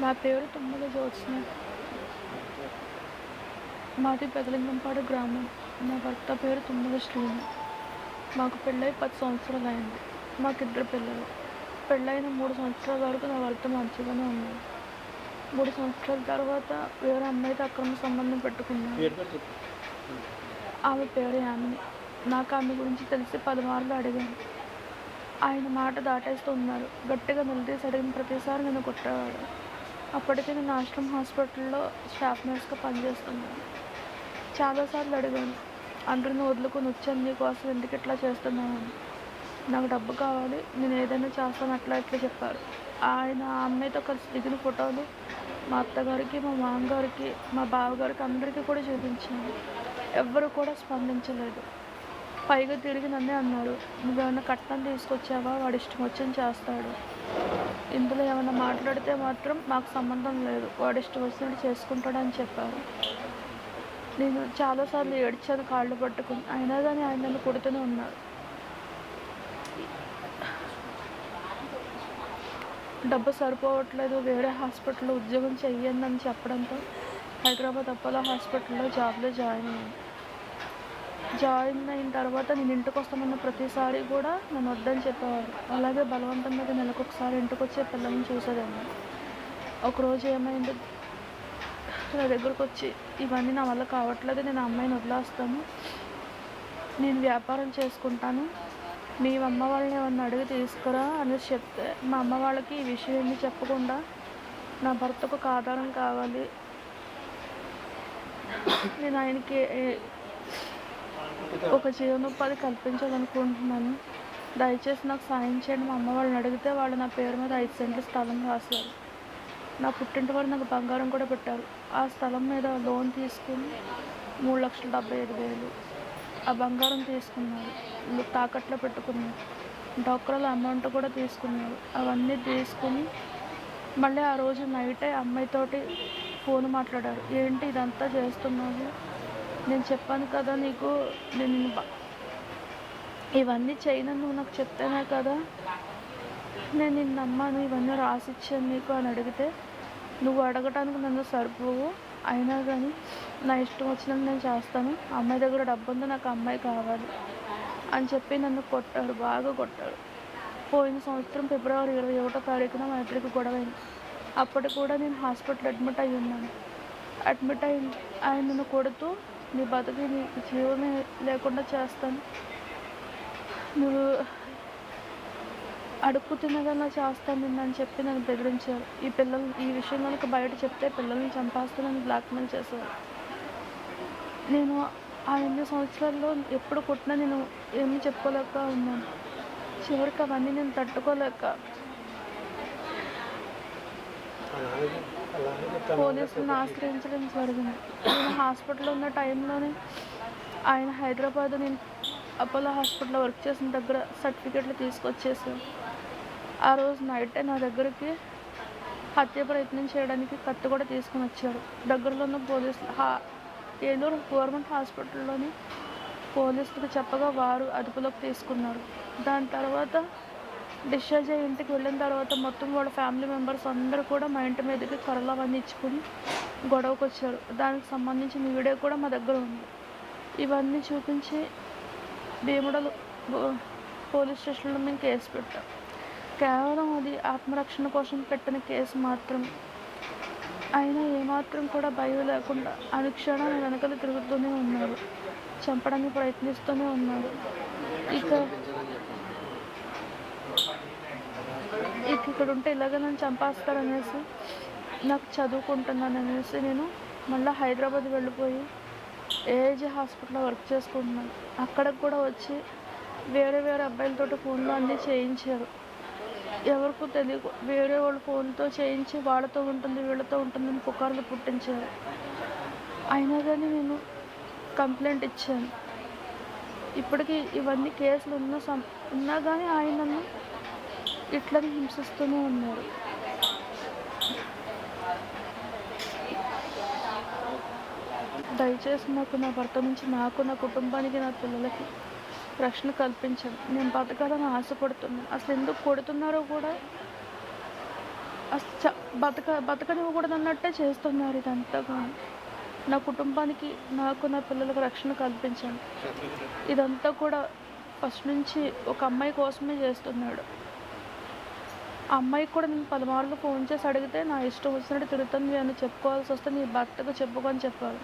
నా పేరు తుమ్మల జ్యోత్స్న మాది పెదలింగంపాడు గ్రామం. నా భర్త పేరు తుమ్మల శ్రీను. మాకు పెళ్ళై పది సంవత్సరాలు అయింది మాకు ఇద్దరు పిల్లలు. పెళ్ళైన మూడు సంవత్సరాల వరకు నా భర్త మంచిగానే ఉన్నాడు. మూడు సంవత్సరాల తర్వాత వేరే అమ్మాయితో అక్రమ సంబంధం పెట్టుకున్నాను. ఆమె పేరు యామిని. నాకు ఆమె గురించి తెలిసి పలుమార్లు అడిగాను. ఆయన మాట దాటేస్తూ ఉన్నారు. గట్టిగా నిలదీసి అడిగిన ప్రతిసారి నన్ను కొట్టేవాడు అప్పటికే నేను ఆశ్రమ్ హాస్పిటల్లో స్టాఫ్ నర్స్గా పనిచేస్తున్నాను. చాలాసార్లు అడిగాను అందరిని వదులుకొని వచ్చాను నీకోసం ఎందుకు ఇట్లా చేస్తున్నానని నాకు డబ్బు కావాలి నేను ఏదైనా చేస్తాను అట్లా ఇట్లా చెప్పారు. ఆయన ఆ అమ్మాయితో కలిసి దిగిన ఫోటోలు మా అత్తగారికి మా మామగారికి మా బావగారికి అందరికీ కూడా చూపించాను. ఎవ్వరు కూడా స్పందించలేదు. పైగా తిరిగి నన్నే నువ్వు నువ్వేమైనా కట్నం తీసుకొచ్చావా? వాడు ఇష్టం వచ్చింది చేస్తాడు. ఇందులో ఏమైనా మాట్లాడితే మాత్రం మాకు సంబంధం లేదు. వాడు ఇష్టం వచ్చినట్టు చేసుకుంటాడని చెప్పారు. నేను చాలాసార్లు ఏడ్చాను కాళ్ళు పట్టుకుని. అయినా కానీ ఆయన నన్ను కొడుతూనే ఉన్నారు. డబ్బు సరిపోవట్లేదు. వేరే హాస్పిటల్లో ఉద్యోగం చెయ్యండి అని చెప్పడంతో హైదరాబాద్ అపోలో హాస్పిటల్లో జాబ్లో జాయిన్ అయ్యాను. జాయిన్ అయిన తర్వాత నేను ఇంటికి వస్తామన్న ప్రతిసారి కూడా నన్ను వద్దని చెప్పేవారు. అలాగే బలవంతం మీద నెలకు ఒకసారి ఇంటికి వచ్చే పిల్లల్ని చూసేదాన్ని. ఒకరోజు ఏమైంది? నా దగ్గరకు వచ్చి ఇవన్నీ నా వల్ల కావట్లేదు నేను అమ్మాయిని వదిలేస్తాను. నేను వ్యాపారం చేసుకుంటాను. మీ అమ్మ వాళ్ళని ఏమన్నా అడిగి తీసుకురా అనేసి చెప్తే మా అమ్మ వాళ్ళకి ఈ విషయం ఏమీ చెప్పకుండా నా భర్తకు ఒక ఆధారం కావాలి. నేను ఆయనకి ఒక జీవనోపాధి కల్పించాలనుకుంటున్నాను. దయచేసి నాకు సాయం చేయండి మా అమ్మ వాళ్ళని అడిగితే వాళ్ళు నా పేరు మీద ఐదు సెంట్లు స్థలం రాశారు. నా పుట్టింటి వారు నాకు బంగారం కూడా పెట్టారు. ఆ స్థలం మీద లోన్ తీసుకుని మూడు లక్షల డెబ్బై ఐదు వేలు ఆ బంగారం తీసుకున్నారు. తాకట్లో పెట్టుకున్నారు. డాక్టర్ల అమౌంట్ కూడా తీసుకున్నారు. అవన్నీ తీసుకుని మళ్ళీ ఆ రోజు నైటే అమ్మాయితోటి ఫోన్ మాట్లాడారు. ఏంటి ఇదంతా చేస్తున్నావు? నేను చెప్పాను కదా నీకు నేను ఇవన్నీ చేయను నువ్వు నాకు చెప్తేనే కదా. నేను నిన్ను నమ్మాను ఇవన్నీ రాసిచ్చాను నీకు అని అడిగితే నువ్వు అడగటానికి నన్ను సరిపోవు. అయినా కానీ నా ఇష్టం వచ్చినట్టు నేను చేస్తాను. అమ్మాయి దగ్గర డబ్బు ఉంది నాకు అమ్మాయి కావాలి అని చెప్పి నన్ను కొట్టాడు బాగా కొట్టాడు. పోయిన సంవత్సరం ఫిబ్రవరి ఇరవై ఒకటో తారీఖున మా ఇద్దరికి గొడవ అయింది. అప్పటికి కూడా నేను హాస్పిటల్ అడ్మిట్ అయ్యి ఉన్నాను అడ్మిట్ అయి ఆయన నన్ను కొడుతూ నీ బతుకి జీవమే లేకుండా చేస్తాను. నువ్వు అడుక్కు తినగలనా చేస్తాను నిన్ను అని చెప్పి నన్ను బెదిరించారు. ఈ పిల్లలు ఈ విషయం కనుక బయట చెప్తే పిల్లల్ని చంపాస్తానని బ్లాక్మెయిల్ చేశారు. నేను ఆ ఎనిమిది సంవత్సరాల్లో ఎప్పుడు కొట్టినా నేను ఏమీ చెప్పుకోలేక ఉన్నాను. చివరికి అవన్నీ నేను తట్టుకోలేక పోలీసులను ఆశ్రయించడం జరిగింది నేను హాస్పిటల్లో ఉన్న టైంలోనే ఆయన హైదరాబాద్ నేను అపోలో హాస్పిటల్లో వర్క్ చేసిన దగ్గర సర్టిఫికెట్లు తీసుకొచ్చేసాను ఆ రోజు నైటే నా దగ్గరికి హత్య ప్రయత్నం చేయడానికి కత్తి కూడా తీసుకుని వచ్చారు. దగ్గరలో ఉన్న పోలీసులు హా ఏలూరు గవర్నమెంట్ హాస్పిటల్లోని పోలీసులకు చెప్పగా వారు అదుపులోకి తీసుకున్నారు. దాని తర్వాత డిశ్చార్జ్ అయ్యి ఇంటికి వెళ్ళిన తర్వాత మొత్తం వాళ్ళ ఫ్యామిలీ మెంబర్స్ అందరూ కూడా మా ఇంటి మీదకి కర్రలు అవన్నీ ఇచ్చుకుని గొడవకు వచ్చారు. దానికి సంబంధించిన వీడియో కూడా మా దగ్గర ఉంది. ఇవన్నీ చూపించి భీముడలు పోలీస్ స్టేషన్లో మేము కేసు పెట్టాం. కేవలం అది ఆత్మరక్షణ కోసం పెట్టిన కేసు మాత్రం. అయినా ఏమాత్రం కూడా భయం లేకుండా అనుక్షణం వెనకలు తిరుగుతూనే ఉన్నారు. చంపడానికి ప్రయత్నిస్తూనే ఉన్నారు. ఇక నాకు ఇక్కడ ఉంటే ఇలాగ నన్ను చంపేస్తారనేసి నాకు చదువుకుంటున్నాను అనేసి నేను మళ్ళీ హైదరాబాద్ వెళ్ళిపోయి ఏజీ హాస్పిటల్లో వర్క్ చేసుకుంటున్నాను. అక్కడికి కూడా వచ్చి వేరే వేరే అబ్బాయిలతో ఫోన్లో అన్నీ చేయించారు. ఎవరికో తెలియదు వేరే వాళ్ళ ఫోన్తో చేయించి వాళ్ళతో ఉంటుంది వీళ్ళతో ఉంటుందని పుకార్లు పుట్టించారు. అయినా కానీ నేను కంప్లైంట్ ఇచ్చాను. ఇప్పటికీ ఇవన్నీ కేసులు ఉన్న సం ఉన్నా కానీ ఆయన నన్ను ఇట్లనే హింసిస్తూనే ఉన్నారు. దయచేసి నాకు నా భర్త నుంచి నాకు నా కుటుంబానికి నా పిల్లలకి రక్షణ కల్పించండి. నేను బతకాలని ఆశపడుతున్నాను అసలు ఎందుకు కొడుతున్నారో కూడా అసలు చ బతక బతకనివ్వకూడదు అన్నట్టే చేస్తున్నారు ఇదంతా కానీ. నా కుటుంబానికి నాకు నా పిల్లలకు రక్షణ కల్పించండి. ఇదంతా కూడా ఫస్ట్ నుంచి ఒక అమ్మాయి కోసమే చేస్తున్నాడు. ఆ అమ్మాయికి కూడా నేను పలుమార్లు ఫోన్ చేసి అడిగితే నా ఇష్టం వచ్చినట్టు తిడుతుంది అని చెప్పుకోవాల్సి వస్తే నీ భర్తకు చెప్పుకొని చెప్పాలి